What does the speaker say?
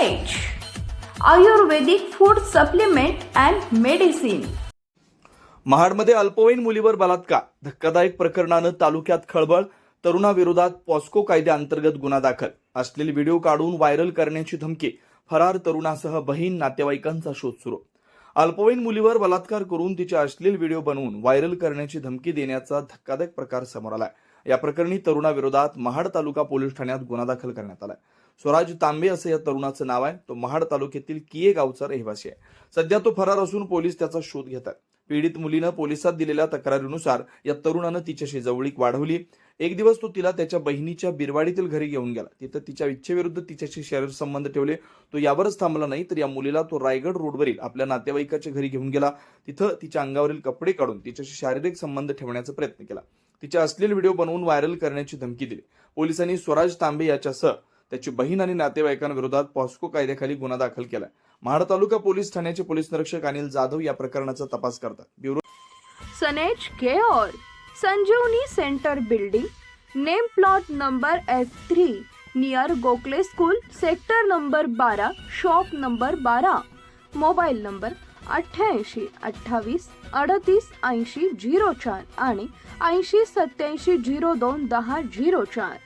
Ayurvedic food supplement and medicine महाडमध्ये अल्पवयीन मुलीवर बलात्कार. धक्कादायक प्रकरणानं तालुक्यात खळबळ. तरुणाविरोधात पॉस्को कायद्याअंतर्गत गुन्हा दाखल. असलेले व्हिडिओ काढून व्हायरल करण्याची धमकी. फरार तरुणासह बहीण नातेवाईकांचा शोध सुरू. अल्पवयीन मुलीवर बलात्कार करून तिचे अश्लील व्हिडिओ बनवून व्हायरल करण्याची धमकी देण्याचा धक्कादायक प्रकार समोर आलाय. या प्रकरणी तरुणाविरोधात महाड तालुका पोलीस ठाण्यात गुन्हा दाखल करण्यात आलाय. स्वराज तांबे असं या तरुणाचं नाव आहे. तो महाड तालुक्यातील किये गावचा रहिवासी आहे. सध्या तो फरार असून पोलीस त्याचा शोध घेत आहेत पीडित मुलीनं पोलिसात दिलेल्या तक्रारीनुसार या तरुणानं तिच्याशी जवळीक वाढवली. एक दिवस तो तिला त्याच्या बहिणीच्या बिरवाडीतील घरी घेऊन गेला. तिथं तिच्या इच्छेविरुद्ध तिच्याशी शरीर संबंध ठेवले. तो यावरच थांबला नाही तर या मुलीला तो रायगड रोडवरील आपल्या नातेवाईकाच्या घरी घेऊन गेला. तिथं तिच्या अंगावरील कपडे काढून तिच्याशी शारीरिक संबंध ठेवण्याचा प्रयत्न केला. तिच्या असलेले व्हिडिओ बनवून व्हायरल करण्याची धमकी दिली. पोलिसांनी स्वराज तांबे याच्यासह त्याची बहीण आणि नातेवाईकांविरोधात पॉस्को कायद्याखाली गुन्हा दाखल केला महाड तालुका पोलीस ठाण्याचे पोलीस निरीक्षक अनिल जाधव या प्रकरणाचा तपास करतात. Bureau सनेज care Sanjeevani centre building name plot number F three near Gokhale school sector number बारा शॉप नंबर बारा मोबाईल नंबर अठ्ठ्याऐंशी अठ्ठावीस अडतीस ऐंशी झिरो चार आणि ऐंशी सत्याऐंशी झिरो दोन दहा झिरो चार.